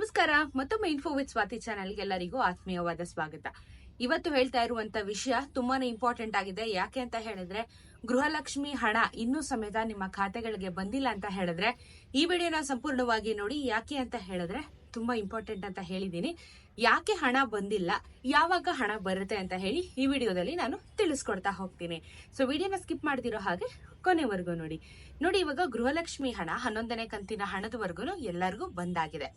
ನಮಸ್ಕಾರ, ಮತ್ತೊಮ್ಮೆ info with Swati ಚಾನೆಲ್ಗೆ ಎಲ್ಲರಿಗೂ ಆತ್ಮೀಯವಾದ ಸ್ವಾಗತ. ಇವತ್ತು ಹೇಳ್ತಾ ಇರುವಂತ ವಿಷಯ ತುಂಬಾನೇ ಇಂಪಾರ್ಟೆಂಟ್ ಆಗಿದೆ. ಯಾಕೆ ಅಂತ ಹೇಳಿದ್ರೆ, ಗೃಹಲಕ್ಷ್ಮಿ ಹಣ ಇನ್ನೂ ಸಮೇತ ನಿಮ್ಮ ಖಾತೆಗಳಿಗೆ ಬಂದಿಲ್ಲ ಅಂತ ಹೇಳಿದ್ರೆ, ಈ ವಿಡಿಯೋನ ಸಂಪೂರ್ಣವಾಗಿ ನೋಡಿ ಯಾಕೆ ಅಂತ ಹೇಳಿದ್ರೆ, ತುಂಬಾ ಇಂಪಾರ್ಟೆಂಟ್ ಅಂತ ಹೇಳಿದೀನಿ ಯಾಕೆ ಹಣ ಬಂದಿಲ್ಲ, ಯಾವಾಗ ಹಣ ಬರುತ್ತೆ ಅಂತ ಹೇಳಿ ಈ ವಿಡಿಯೋದಲ್ಲಿ ನಾನು ತಿಳಿಸ್ಕೊಡ್ತಾ ಹೋಗ್ತೀನಿ. ಸೊ ವಿಡಿಯೋನ ಸ್ಕಿಪ್ ಮಾಡ್ತಿರೋ ಹಾಗೆ ಕೊನೆವರೆಗೂ ನೋಡಿ. ನೋಡಿ ಇವಾಗ ಗೃಹಲಕ್ಷ್ಮಿ ಹಣ, ಹನ್ನೊಂದನೇ ಕಂತಿನ ಹಣದವರೆಗೂ ಎಲ್ಲರಿಗೂ ಬಂದಾಗಿದೆ.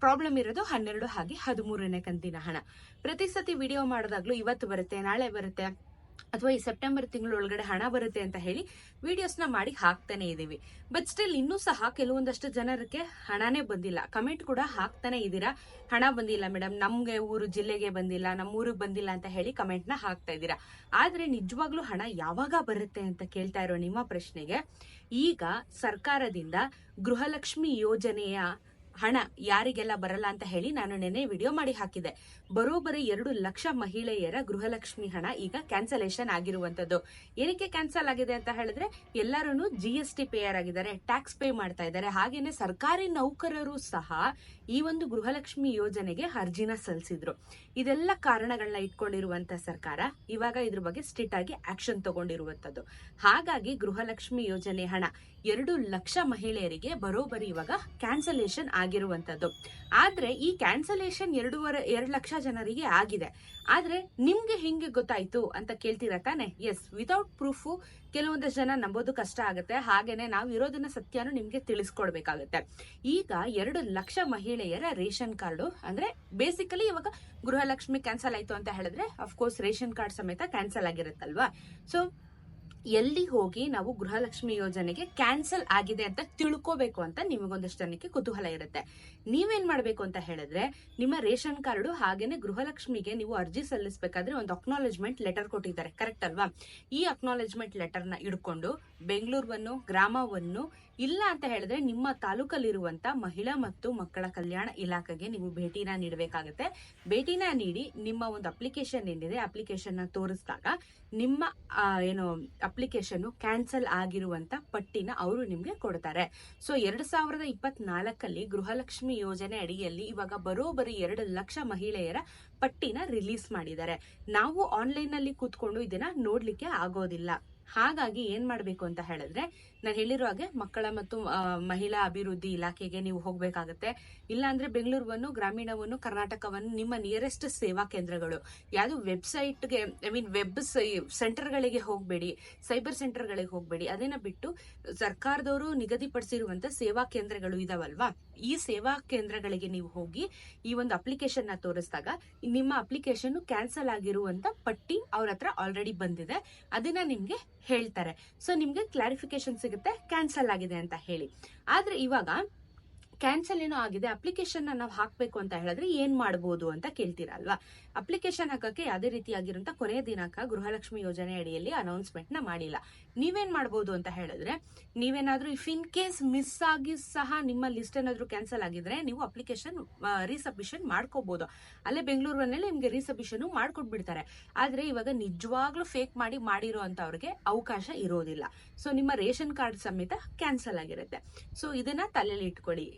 ಪ್ರಾಬ್ಲಮ್ ಇರೋದು ಹನ್ನೆರಡು ಹಾಗೆ ಹದಿಮೂರನೇ ಕಂತಿನ ಹಣ. ಪ್ರತಿ ಸತಿ ವಿಡಿಯೋ ಮಾಡಿದಾಗ್ಲೂ ಇವತ್ತು ಬರುತ್ತೆ, ನಾಳೆ ಬರುತ್ತೆ. ಅಥವಾ ಈ ಸೆಪ್ಟೆಂಬರ್ ತಿಂಗಳ ಒಳಗಡೆ ಹಣ ಬರುತ್ತೆ ಅಂತ ಹೇಳಿ ವಿಡಿಯೋಸ್ನ ಮಾಡಿ ಹಾಕ್ತಾನೆ ಇದೀವಿ ಬಟ್ ಸ್ಟಿಲ್ ಇನ್ನೂ ಸಹ ಕೆಲವೊಂದಷ್ಟು ಜನರಿಗೆ ಹಣನೇ ಬಂದಿಲ್ಲ. ಕಮೆಂಟ್ ಕೂಡ ಹಾಕ್ತಾನೆ ಇದ್ದೀರಾ? ಹಣ ಬಂದಿಲ್ಲ ಮೇಡಮ್ ನಮ್ಗೆ ಊರು, ಜಿಲ್ಲೆಗೆ ಬಂದಿಲ್ಲ, ನಮ್ಮ ಊರಿಗೆ ಬಂದಿಲ್ಲ ಅಂತ ಹೇಳಿ ಕಮೆಂಟ್ನ ಹಾಕ್ತಾ ಇದ್ದೀರಾ? ಆದ್ರೆ ನಿಜವಾಗ್ಲೂ ಹಣ ಯಾವಾಗ ಬರುತ್ತೆ ಅಂತ ಕೇಳ್ತಾ ಇರೋ ನಿಮ್ಮ ಪ್ರಶ್ನೆಗೆ, ಈಗ ಸರ್ಕಾರದಿಂದ ಗೃಹಲಕ್ಷ್ಮಿ ಯೋಜನೆಯ ಹಣ ಯಾರಿಗೆಲ್ಲ ಬರಲ್ಲ ಅಂತ ಹೇಳಿ ನಾನು ನೆನೆ ವಿಡಿಯೋ ಮಾಡಿ ಹಾಕಿದೆ. ಬರೋಬ್ಬರಿ ಎರಡು ಲಕ್ಷ ಮಹಿಳೆಯರ ಗೃಹಲಕ್ಷ್ಮಿ ಹಣ ಈಗ ಕ್ಯಾನ್ಸಲೇಷನ್ ಆಗಿರುವಂತದ್ದು ಏನಕ್ಕೆ ಕ್ಯಾನ್ಸಲ್ ಆಗಿದೆ ಅಂತ ಹೇಳಿದ್ರೆ ಎಲ್ಲರೂ ಜಿ ಎಸ್ ಟಿ ಪೇಯರ್ ಆಗಿದ್ದಾರೆ ಟ್ಯಾಕ್ಸ್ ಪೇ ಮಾಡ್ತಾ ಇದ್ದಾರೆ. ಹಾಗೇನೆ ಸರ್ಕಾರಿ ನೌಕರರು ಸಹ ಈ ಒಂದು ಗೃಹಲಕ್ಷ್ಮಿ ಯೋಜನೆಗೆ ಅರ್ಜಿನ ಸಲ್ಲಿಸಿದ್ರು. ಇದೆಲ್ಲ ಕಾರಣಗಳನ್ನ ಇಟ್ಕೊಂಡಿರುವಂತ ಸರ್ಕಾರ ಇವಾಗ ಇದ್ರ ಬಗ್ಗೆ ಸ್ಟ್ರಿಕ್ಟ್ ಆಗಿ ಆಕ್ಷನ್ ತಗೊಂಡಿರುವಂತದ್ದು ಹಾಗಾಗಿ ಗೃಹಲಕ್ಷ್ಮಿ ಯೋಜನೆ ಹಣ ಎರಡು ಲಕ್ಷ ಮಹಿಳೆಯರಿಗೆ ಬರೋಬ್ಬರಿ ಇವಾಗ ಕ್ಯಾನ್ಸಲೇಷನ್ ಆಗಿರುವಂತದ್ದು ಆದ್ರೆ ಈ ಕ್ಯಾನ್ಸಲೇಷನ್ ಎರಡೂವರೆ, ಎರಡು ಲಕ್ಷ ಜನರಿಗೆ ಆಗಿದೆ. ಆದ್ರೆ ನಿಮಗೆ ಹೆಂಗೆ ಗೊತ್ತಾಯಿತು ಅಂತ ಕೇಳ್ತೀರಾ ತಾನೆ? ಎಸ್ ವಿತೌಟ್ ಪ್ರೂಫು ಕೆಲವೊಂದಷ್ಟು ಜನ ನಂಬೋದು ಕಷ್ಟ ಆಗುತ್ತೆ. ಹಾಗೇನೆ ನಾವು ಇರೋದನ್ನ ಸತ್ಯನೂ ನಿಮಗೆ ತಿಳಿಸ್ಕೊಡ್ಬೇಕಾಗುತ್ತೆ. ಈಗ ಎರಡು ಲಕ್ಷ ಮಹಿಳೆಯರ ರೇಷನ್ ಕಾರ್ಡು, ಅಂದ್ರೆ ಬೇಸಿಕಲಿ ಇವಾಗ ಗೃಹಲಕ್ಷ್ಮಿ ಕ್ಯಾನ್ಸಲ್ ಆಯ್ತು ಅಂತ ಹೇಳಿದ್ರೆ ಅಫ್ಕೋರ್ಸ್ ರೇಷನ್ ಕಾರ್ಡ್ ಸಮೇತ ಕ್ಯಾನ್ಸಲ್ ಆಗಿರುತ್ತಲ್ವಾ? ಸೊ ಎಲ್ಲಿ ಹೋಗಿ ನಾವು ಗೃಹಲಕ್ಷ್ಮಿ ಯೋಜನೆಗೆ ಕ್ಯಾನ್ಸಲ್ ಆಗಿದೆ ಅಂತ ತಿಳ್ಕೋಬೇಕು ಅಂತ ನಿಮಗೊಂದಷ್ಟು ಜನಕ್ಕೆ ಕುತೂಹಲ ಇರುತ್ತೆ. ನೀವೇನ್ ಮಾಡಬೇಕು ಅಂತ ಹೇಳಿದ್ರೆ, ನಿಮ್ಮ ರೇಷನ್ ಕಾರ್ಡು ಹಾಗೇನೆ ಗೃಹಲಕ್ಷ್ಮಿಗೆ ನೀವು ಅರ್ಜಿ ಸಲ್ಲಿಸಬೇಕಾದ್ರೆ ಒಂದು ಅಕ್ನಾಲೆಜ್ಮೆಂಟ್ ಲೆಟರ್ ಕೊಟ್ಟಿದ್ದಾರೆ. ಕರೆಕ್ಟ್ ಅಲ್ವಾ? ಈ ಅಕ್ನಾಲೆಜ್ಮೆಂಟ್ನ ಇಡ್ಕೊಂಡು ಬೆಂಗಳೂರನ್ನು ಗ್ರಾಮವನ್ನು, ಇಲ್ಲ ಅಂತ ಹೇಳಿದ್ರೆ ನಿಮ್ಮ ತಾಲೂಕಲ್ಲಿರುವಂತ ಮಹಿಳಾ ಮತ್ತು ಮಕ್ಕಳ ಕಲ್ಯಾಣ ಇಲಾಖೆಗೆ ನೀವು ಭೇಟಿನ ನೀಡಬೇಕಾಗುತ್ತೆ. ಭೇಟಿನ ನೀಡಿ ನಿಮ್ಮ ಒಂದು ಅಪ್ಲಿಕೇಶನ್ ಏನಿದೆ ಅಪ್ಲಿಕೇಶನ್ ತೋರಿಸಿದಾಗ ನಿಮ್ಮ ಏನು ಅಪ್ಲಿಕೇಶನ್ ಕ್ಯಾನ್ಸಲ್ ಆಗಿರುವಂತ ಪಟ್ಟಿನ ಅವರು ನಿಮ್ಗೆ ಕೊಡ್ತಾರೆ. ಸೊ, ಎರಡ್ ಸಾವಿರದ ಇಪ್ಪತ್ನಾಲ್ಕಲ್ಲಿ ಗೃಹಲಕ್ಷ್ಮಿ ಯೋಜನೆ ಅಡಿಯಲ್ಲಿ ಇವಾಗ ಬರೋಬ್ಬರಿ ಎರಡು ಲಕ್ಷ ಮಹಿಳೆಯರ ಪಟ್ಟಿನ ರಿಲೀಸ್ ಮಾಡಿದ್ದಾರೆ. ನಾವು ಆನ್ಲೈನ್ನಲ್ಲಿ ಕೂತ್ಕೊಂಡು ಇದನ್ನ ನೋಡ್ಲಿಕ್ಕೆ ಆಗೋದಿಲ್ಲ. ಹಾಗಾಗಿ ಏನ್ ಮಾಡ್ಬೇಕು ಅಂತ ಹೇಳಿದ್ರೆ, ನಾನು ಹೇಳಿರೋ ಹಾಗೆ ಮಕ್ಕಳ ಮತ್ತು ಮಹಿಳಾ ಅಭಿವೃದ್ಧಿ ಇಲಾಖೆಗೆ ನೀವು ಹೋಗ್ಬೇಕಾಗತ್ತೆ. ಇಲ್ಲಾಂದ್ರೆ ಬೆಂಗಳೂರುವನ್ನು, ಗ್ರಾಮೀಣವನ್ನು, ಕರ್ನಾಟಕವನ್ನು, ನಿಮ್ಮ ನಿಯರೆಸ್ಟ್ ಸೇವಾ ಕೇಂದ್ರಗಳು. ಯಾವುದು ವೆಬ್ಸೈಟ್ಗೆ ಐ ಮೀನ್ ವೆಬ್ ಸೆಂಟರ್ಗಳಿಗೆ ಹೋಗಬೇಡಿ ಸೈಬರ್ ಸೆಂಟರ್ಗಳಿಗೆ ಹೋಗಬೇಡಿ. ಅದನ್ನ ಬಿಟ್ಟು ಸರ್ಕಾರದವರು ನಿಗದಿಪಡಿಸಿರುವಂತ ಸೇವಾ ಕೇಂದ್ರಗಳು ಇದಾವಲ್ವಾ? ಈ ಸೇವಾ ಕೇಂದ್ರಗಳಿಗೆ ನೀವು ಹೋಗಿ ಈ ಒಂದು ಅಪ್ಲಿಕೇಶನ್ನ ತೋರಿಸಿದಾಗ ನಿಮ್ಮ ಅಪ್ಲಿಕೇಶನ್ ಕ್ಯಾನ್ಸಲ್ ಆಗಿರುವಂತ ಪಟ್ಟಿ ಅವ್ರ ಹತ್ರ ಆಲ್ರೆಡಿ ಬಂದಿದೆ. ಅದನ್ನ ನಿಮ್ಗೆ ಹೇಳ್ತಾರೆ. ಸೊ ನಿಮ್ಗೆ ಕ್ಲಾರಿಫಿಕೇಶನ್ ಸಿಗುತ್ತೆ ಕ್ಯಾನ್ಸಲ್ ಆಗಿದೆ ಅಂತ ಹೇಳಿ. ಆದ್ರೆ ಇವಾಗ ಕ್ಯಾನ್ಸಲ್ ಏನೋ ಆಗಿದೆ ಅಪ್ಲಿಕೇಶನ್ ನಾವು ಹಾಕಬೇಕು ಅಂತ ಹೇಳಿದ್ರೆ ಏನ್ ಮಾಡಬಹುದು ಅಂತ ಕೇಳ್ತೀರಲ್ವಾ? ಅಪ್ಲಿಕೇಶನ್ ಹಾಕಕ್ಕೆ ಯಾವುದೇ ರೀತಿಯಾಗಿರುವಂತ ಕೊನೆಯ ದಿನಾಂಕ ಗೃಹಲಕ್ಷ್ಮಿ ಯೋಜನೆ ಅಡಿಯಲ್ಲಿ ಅನೌನ್ಸ್ಮೆಂಟ್ನ ಮಾಡಿಲ್ಲ. ನೀವೇನ್ ಮಾಡಬಹುದು ಅಂತ ಹೇಳಿದ್ರೆ, ನೀವೇನಾದ್ರೂ ಇಫ್ ಇನ್ ಕೇಸ್ ಮಿಸ್ ಆಗಿ ಸಹ ನಿಮ್ಮ ಲಿಸ್ಟ್ ಏನಾದ್ರೂ ಕ್ಯಾನ್ಸಲ್ ಆಗಿದ್ರೆ ನೀವು ಅಪ್ಲಿಕೇಶನ್ ರೀಸಬ್ಮಿಷನ್ ಮಾಡ್ಕೋಬಹುದು ಅಲ್ಲೇ ಬೆಂಗಳೂರಿನಲ್ಲಿ ನಿಮ್ಗೆ ರೀಸಬ್ಮಿಷನ್ ಮಾಡ್ಕೊಟ್ಬಿಡ್ತಾರೆ. ಆದ್ರೆ ಇವಾಗ ನಿಜವಾಗ್ಲೂ ಫೇಕ್ ಮಾಡಿ ಮಾಡಿರೋ ಅಂತವ್ರಿಗೆ ಅವಕಾಶ ಇರೋದಿಲ್ಲ. ಸೊ ನಿಮ್ಮ ರೇಷನ್ ಕಾರ್ಡ್ ಸಮೇತ ಕ್ಯಾನ್ಸಲ್ ಆಗಿರುತ್ತೆ. ಸೊ ಇದನ್ನ ತಲೆಯಲ್ಲಿ ಇಟ್ಕೊಳ್ಳಿ.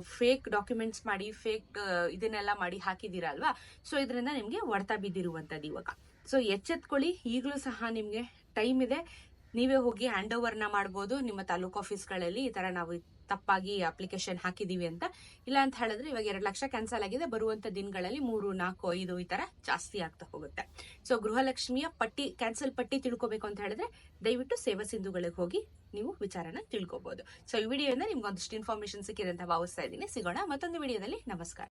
ಫೇಕ್ ಡಾಕ್ಯುಮೆಂಟ್ಸ್ ಮಾಡಿ ಫೇಕ್ ಇದನ್ನೆಲ್ಲ ಮಾಡಿ ಹಾಕಿದ್ದೀರಾ ಅಲ್ವಾ? ಸೊ ಇದರಿಂದ ನಿಮಗೆ ಹೊಡ್ತಾ ಬಿದ್ದಿರುವಂಥದ್ದು ಇವಾಗ. ಸೊ ಎಚ್ಚೆತ್ಕೊಳ್ಳಿ. ಈಗಲೂ ಸಹ ನಿಮಗೆ ಟೈಮ್ ಇದೆ. ನೀವೇ ಹೋಗಿ ಹ್ಯಾಂಡ್ ಓವರ್ನ ಮಾಡ್ಬೋದು. ನಿಮ್ಮ ತಾಲೂಕು ಆಫೀಸ್ಗಳಲ್ಲಿ ಈ ಥರ ನಾವು ತಪ್ಪಾಗಿ ಅಪ್ಲಿಕೇಶನ್ ಹಾಕಿದೀವಿ ಅಂತ. ಇಲ್ಲ ಅಂತ ಹೇಳಿದ್ರೆ ಇವಾಗ ಎರಡು ಲಕ್ಷ ಕ್ಯಾನ್ಸಲ್ ಆಗಿದೆ. ಬರುವಂತ ದಿನಗಳಲ್ಲಿ ಮೂರು, ನಾಲ್ಕು, ಐದು ಈ ತರ ಜಾಸ್ತಿ ಆಗ್ತಾ ಹೋಗುತ್ತೆ. ಸೊ ಗೃಹಲಕ್ಷ್ಮಿಯ ಪಟ್ಟಿ ಕ್ಯಾನ್ಸಲ್ ಪಟ್ಟಿ ತಿಳ್ಕೊಬೇಕು ಅಂತ ಹೇಳಿದ್ರೆ ದಯವಿಟ್ಟು ಸೇವಾ ಸಿಂಧುಗಳಿಗೆ ಹೋಗಿ ನೀವು ವಿಚಾರನ ತಿಳ್ಕೊಬಹುದು ಸೊ ಈ ವಿಡಿಯೋಯಿಂದ ನಿಮ್ಗೆ ಒಂದಿಷ್ಟು ಇನ್ಫಾರ್ಮೇಶನ್ ಸಿಕ್ಕಿದೆ ಅಂತ ಭಾವಿಸ್ತಾ ಇದ್ದೀನಿ. ಸಿಗೋಣ ಮತ್ತೊಂದು ವಿಡಿಯೋದಲ್ಲಿ. ನಮಸ್ಕಾರ.